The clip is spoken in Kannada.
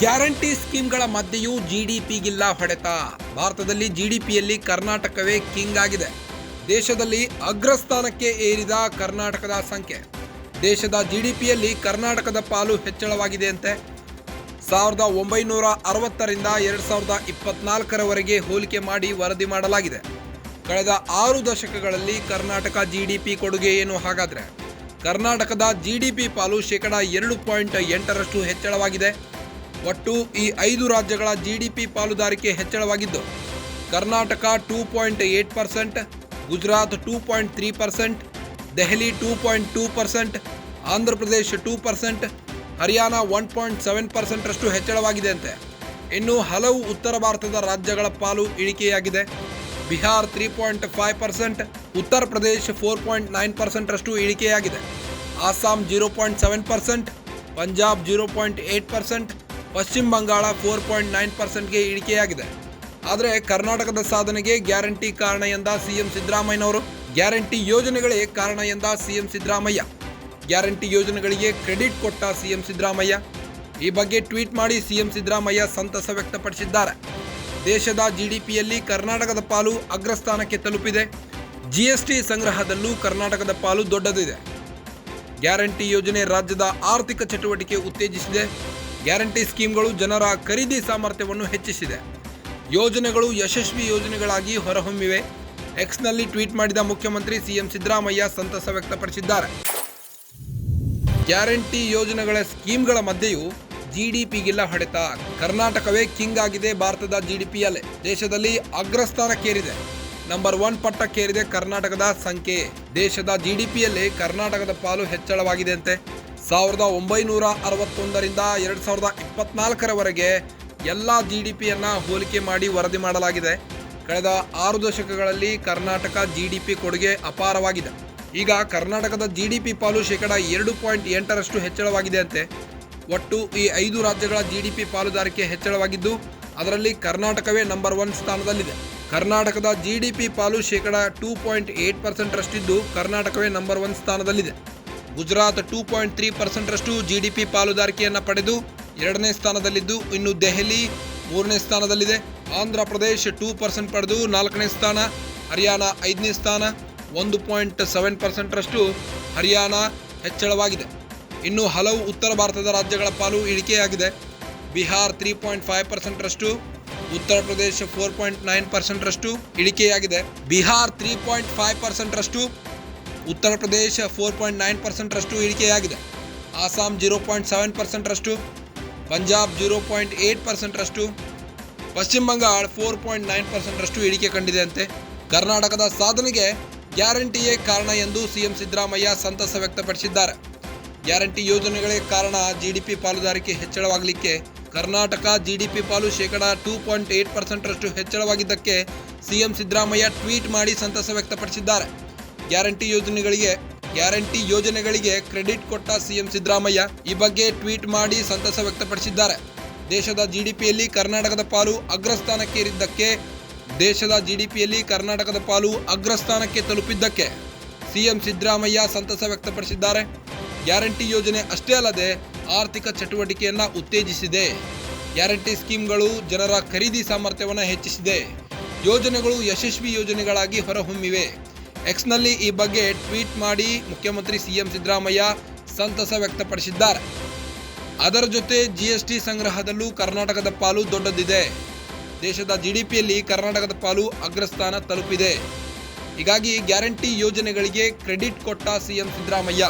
ಗ್ಯಾರಂಟಿ ಸ್ಕೀಮ್ಗಳ ಮಧ್ಯೆಯೂ ಜಿಡಿಪಿಗಿಲ್ಲ ಹೊಡೆತ. ಭಾರತದಲ್ಲಿ ಜಿಡಿಪಿಯಲ್ಲಿ ಕರ್ನಾಟಕವೇ ಕಿಂಗ್ ಆಗಿದೆ. ದೇಶದಲ್ಲಿ ಅಗ್ರಸ್ಥಾನಕ್ಕೆ ಏರಿದ ಕರ್ನಾಟಕದ ಸಂಖ್ಯೆ. ದೇಶದ ಜಿಡಿಪಿಯಲ್ಲಿ ಕರ್ನಾಟಕದ ಪಾಲು ಹೆಚ್ಚಳವಾಗಿದೆಯಂತೆ. ಸಾವಿರದ ಒಂಬೈನೂರ ಅರವತ್ತರಿಂದ ಎರಡು ಸಾವಿರದ ಇಪ್ಪತ್ನಾಲ್ಕರವರೆಗೆ ಹೋಲಿಕೆ ಮಾಡಿ ವರದಿ ಮಾಡಲಾಗಿದೆ. ಕಳೆದ ಆರು ದಶಕಗಳಲ್ಲಿ ಕರ್ನಾಟಕ ಜಿಡಿಪಿ ಕೊಡುಗೆ ಏನು ಹಾಗಾದರೆ? ಕರ್ನಾಟಕದ ಜಿಡಿಪಿ ಪಾಲು ಶೇಕಡ ಎರಡು ಪಾಯಿಂಟ್ ಎಂಟರಷ್ಟು ಹೆಚ್ಚಳವಾಗಿದೆ. ಒಟ್ಟು ಈ ಐದು ರಾಜ್ಯಗಳ ಜಿಡಿಪಿ ಪಾಲುದಾರಿಕೆ ಹೆಚ್ಚಳವಾಗಿದ್ದು, Karnataka two point eight percent Gujarat two point three percent Delhi two point two percent Andhra Pradesh two percent Haryana one point seven ಪರ್ಸೆಂಟ್ರಷ್ಟು ಹೆಚ್ಚಳವಾಗಿದೆ ಅಂತೆ ಇನ್ನು ಹಲವು ಉತ್ತರ ಭಾರತದ ರಾಜ್ಯಗಳ ಪಾಲು ಇಳಿಕೆಯಾಗಿದೆ. Bihar three point five percent Uttar Pradesh four point nine ಪರ್ಸೆಂಟ್ರಷ್ಟು ಇಳಿಕೆಯಾಗಿದೆ. Assam zero point seven percent Punjab zero point eight percent Paschim Bangala four point nine ಪರ್ಸೆಂಟ್ಗೆ ಇಳಿಕೆಯಾಗಿದೆ. ಆದರೆ ಕರ್ನಾಟಕದ ಸಾಧನೆಗೆ ಗ್ಯಾರಂಟಿ ಕಾರಣ ಎಂದ ಸಿಎಂ ಸಿದ್ದರಾಮಯ್ಯನವರು. ಗ್ಯಾರಂಟಿ ಯೋಜನೆಗಳೇ ಕಾರಣ ಎಂದ ಸಿಎಂ ಸಿದ್ದರಾಮಯ್ಯ. ಗ್ಯಾರಂಟಿ ಯೋಜನೆಗಳಿಗೆ ಕ್ರೆಡಿಟ್ ಕೊಟ್ಟ ಸಿಎಂ ಸಿದ್ದರಾಮಯ್ಯ. ಈ ಬಗ್ಗೆ ಟ್ವೀಟ್ ಮಾಡಿ ಸಿಎಂ ಸಿದ್ದರಾಮಯ್ಯ ಸಂತಸ ವ್ಯಕ್ತಪಡಿಸಿದ್ದಾರೆ. ದೇಶದ ಜಿಡಿಪಿಯಲ್ಲಿ ಕರ್ನಾಟಕದ ಪಾಲು ಅಗ್ರಸ್ಥಾನಕ್ಕೆ ತಲುಪಿದೆ. ಜಿಎಸ್ಟಿ ಸಂಗ್ರಹದಲ್ಲೂ ಕರ್ನಾಟಕದ ಪಾಲು ದೊಡ್ಡದಿದೆ. ಗ್ಯಾರಂಟಿ ಯೋಜನೆ ರಾಜ್ಯದ ಆರ್ಥಿಕ ಚಟುವಟಿಕೆ ಉತ್ತೇಜಿಸಿದೆ. ಗ್ಯಾರಂಟಿ ಸ್ಕೀಮ್ಗಳು ಜನರ ಖರೀದಿ ಸಾಮರ್ಥ್ಯವನ್ನು ಹೆಚ್ಚಿಸಿದೆ. ಯೋಜನೆಗಳು ಯಶಸ್ವಿ ಯೋಜನೆಗಳಾಗಿ ಹೊರಹೊಮ್ಮಿವೆ. ಎಕ್ಸ್ನಲ್ಲಿ ಟ್ವೀಟ್ ಮಾಡಿದ ಮುಖ್ಯಮಂತ್ರಿ ಸಿಎಂ ಸಿದ್ದರಾಮಯ್ಯ ಸಂತಸ ವ್ಯಕ್ತಪಡಿಸಿದ್ದಾರೆ. ಗ್ಯಾರಂಟಿ ಯೋಜನೆಗಳ ಸ್ಕೀಮ್ಗಳ ಮಧ್ಯೆಯೂ ಜಿಡಿಪಿಗಿಲ್ಲ ಹೊಡೆತ. ಕರ್ನಾಟಕವೇ ಕಿಂಗ್ ಆಗಿದೆ ಭಾರತದ ಜಿಡಿಪಿಯಲ್ಲೇ ದೇಶದಲ್ಲಿ ಅಗ್ರಸ್ಥಾನಕ್ಕೇರಿದೆ. ನಂಬರ್ ಒನ್ ಪಟ್ಟಕ್ಕೇರಿದೆ ಕರ್ನಾಟಕದ ಸಂಖ್ಯೆ. ದೇಶದ ಜಿಡಿಪಿಯಲ್ಲಿ ಕರ್ನಾಟಕದ ಪಾಲು ಹೆಚ್ಚಳವಾಗಿದೆ ಅಂತೆ ಸಾವಿರದ ಒಂಬೈನೂರ ಅರವತ್ತೊಂದರಿಂದ ಎರಡು ಸಾವಿರದ ಇಪ್ಪತ್ನಾಲ್ಕರವರೆಗೆ ಎಲ್ಲ ಜಿ ಡಿ ಪಿಯನ್ನು ಹೋಲಿಕೆ ಮಾಡಿ ವರದಿ ಮಾಡಲಾಗಿದೆ. ಕಳೆದ ಆರು ದಶಕಗಳಲ್ಲಿ ಕರ್ನಾಟಕ ಜಿ ಡಿ ಪಿ ಕೊಡುಗೆ ಅಪಾರವಾಗಿದೆ. ಈಗ ಕರ್ನಾಟಕದ ಜಿ ಡಿ ಪಿ ಪಾಲು ಶೇಕಡ ಎರಡು ಪಾಯಿಂಟ್ ಎಂಟರಷ್ಟು ಹೆಚ್ಚಳವಾಗಿದೆ ಅಂತೆ ಒಟ್ಟು ಈ ಐದು ರಾಜ್ಯಗಳ ಜಿ ಡಿ ಪಿ ಪಾಲುದಾರಿಕೆ ಹೆಚ್ಚಳವಾಗಿದ್ದು, ಅದರಲ್ಲಿ ಕರ್ನಾಟಕವೇ ನಂಬರ್ ಒನ್ ಸ್ಥಾನದಲ್ಲಿದೆ. ಕರ್ನಾಟಕದ ಜಿ ಡಿ ಪಿ ಪಾಲು ಶೇಕಡ ಟೂ ಪಾಯಿಂಟ್ ಏಯ್ಟ್ ಪರ್ಸೆಂಟ್ರಷ್ಟಿದ್ದು ಕರ್ನಾಟಕವೇ ನಂಬರ್ ಒನ್ ಸ್ಥಾನದಲ್ಲಿದೆ. ಗುಜರಾತ್ ಟೂ ಪಾಯಿಂಟ್ ತ್ರೀ ಪರ್ಸೆಂಟ್ರಷ್ಟು ಜಿಡಿಪಿ ಪಾಲುದಾರಿಕೆಯನ್ನು ಪಡೆದು ಎರಡನೇ ಸ್ಥಾನದಲ್ಲಿದ್ದು ಇನ್ನು ದೆಹಲಿ ಮೂರನೇ ಸ್ಥಾನದಲ್ಲಿದೆ. ಆಂಧ್ರ ಪ್ರದೇಶ ಟೂ ಪರ್ಸೆಂಟ್ ಪಡೆದು ನಾಲ್ಕನೇ ಸ್ಥಾನ, ಹರಿಯಾಣ ಐದನೇ ಸ್ಥಾನ, ಒಂದು ಪಾಯಿಂಟ್ ಸೆವೆನ್ ಪರ್ಸೆಂಟ್ರಷ್ಟು ಹರಿಯಾಣ ಹೆಚ್ಚಳವಾಗಿದೆ. ಇನ್ನು ಹಲವು ಉತ್ತರ ಭಾರತದ ರಾಜ್ಯಗಳ ಪಾಲು ಇಳಿಕೆಯಾಗಿದೆ. Bihar three point five ಪರ್ಸೆಂಟ್ರಷ್ಟು Uttar Pradesh four point nine ಪರ್ಸೆಂಟ್ರಷ್ಟು ಇಳಿಕೆಯಾಗಿದೆ. Bihar three point five ಪರ್ಸೆಂಟ್ರಷ್ಟು Uttar Pradesh four point nine ಪರ್ಸೆಂಟ್ರಷ್ಟು ಇಳಿಕೆಯಾಗಿದೆ. ಆಸಾಂ ಜೀರೋ ಪಾಯಿಂಟ್ ಸೆವೆನ್ ಪರ್ಸೆಂಟ್ರಷ್ಟು Punjab zero point eight ಪರ್ಸೆಂಟ್ರಷ್ಟು Paschima Bangala four point nine ಪರ್ಸೆಂಟ್ರಷ್ಟು ಇಳಿಕೆ ಕಂಡಿದೆ ಅಂತೆ ಕರ್ನಾಟಕದ ಸಾಧನೆಗೆ ಗ್ಯಾರಂಟಿಯೇ ಕಾರಣ ಎಂದು ಸಿಎಂ ಸಿದ್ದರಾಮಯ್ಯ ಸಂತಸ ವ್ಯಕ್ತಪಡಿಸಿದ್ದಾರೆ. ಗ್ಯಾರಂಟಿ ಯೋಜನೆಗಳೇ ಕಾರಣ ಜಿಡಿಪಿ ಪಾಲುದಾರಿಕೆ ಹೆಚ್ಚಳವಾಗಲಿಕ್ಕೆ ಕರ್ನಾಟಕ ಜಿಡಿಪಿ ಪಾಲು ಶೇಕಡಾ ಟೂ ಪಾಯಿಂಟ್ ಏಯ್ಟ್ ಪರ್ಸೆಂಟ್ರಷ್ಟು ಹೆಚ್ಚಳವಾಗಿದ್ದಕ್ಕೆ ಸಿಎಂ ಸಿದ್ದರಾಮಯ್ಯ ಟ್ವೀಟ್ ಮಾಡಿ ಸಂತಸ ವ್ಯಕ್ತಪಡಿಸಿದ್ದಾರೆ. ಗ್ಯಾರಂಟಿ ಯೋಜನೆಗಳಿಗೆ ಗ್ಯಾರಂಟಿ ಯೋಜನೆಗಳಿಗೆ ಕ್ರೆಡಿಟ್ ಕೊಟ್ಟ ಸಿಎಂ ಸಿದ್ದರಾಮಯ್ಯ ಈ ಬಗ್ಗೆ ಟ್ವೀಟ್ ಮಾಡಿ ಸಂತಸ ವ್ಯಕ್ತಪಡಿಸಿದ್ದಾರೆ. ದೇಶದ ಜಿಡಿಪಿಯಲ್ಲಿ ಕರ್ನಾಟಕದ ಪಾಲು ಅಗ್ರಸ್ಥಾನಕ್ಕೇರಿದ್ದಕ್ಕೆ, ದೇಶದ ಜಿಡಿಪಿಯಲ್ಲಿ ಕರ್ನಾಟಕದ ಪಾಲು ಅಗ್ರಸ್ಥಾನಕ್ಕೆ ತಲುಪಿದ್ದಕ್ಕೆ ಸಿಎಂ ಸಿದ್ದರಾಮಯ್ಯ ಸಂತಸ ವ್ಯಕ್ತಪಡಿಸಿದ್ದಾರೆ. ಗ್ಯಾರಂಟಿ ಯೋಜನೆ ಅಷ್ಟೇ ಅಲ್ಲದೆ ಆರ್ಥಿಕ ಚಟುವಟಿಕೆಯನ್ನು ಉತ್ತೇಜಿಸಿದೆ. ಗ್ಯಾರಂಟಿ ಸ್ಕೀಮ್ಗಳು ಜನರ ಖರೀದಿ ಸಾಮರ್ಥ್ಯವನ್ನು ಹೆಚ್ಚಿಸಿದೆ. ಯೋಜನೆಗಳು ಯಶಸ್ವಿ ಯೋಜನೆಗಳಾಗಿ ಹೊರಹೊಮ್ಮಿವೆ. ಎಕ್ಸ್ನಲ್ಲಿ ಈ ಬಗ್ಗೆ ಟ್ವೀಟ್ ಮಾಡಿ ಮುಖ್ಯಮಂತ್ರಿ ಸಿಎಂ ಸಿದ್ದರಾಮಯ್ಯ ಸಂತಸ ವ್ಯಕ್ತಪಡಿಸಿದ್ದಾರೆ. ಅದರ ಜೊತೆ ಜಿಎಸ್ಟಿ ಸಂಗ್ರಹದಲ್ಲೂ ಕರ್ನಾಟಕದ ಪಾಲು ದೊಡ್ಡದಿದೆ. ದೇಶದ ಜಿಡಿಪಿಯಲ್ಲಿ ಕರ್ನಾಟಕದ ಪಾಲು ಅಗ್ರಸ್ಥಾನ ತಲುಪಿದೆ. ಹೀಗಾಗಿ ಗ್ಯಾರಂಟಿ ಯೋಜನೆಗಳಿಗೆ ಕ್ರೆಡಿಟ್ ಕೊಟ್ಟ ಸಿಎಂ ಸಿದ್ದರಾಮಯ್ಯ.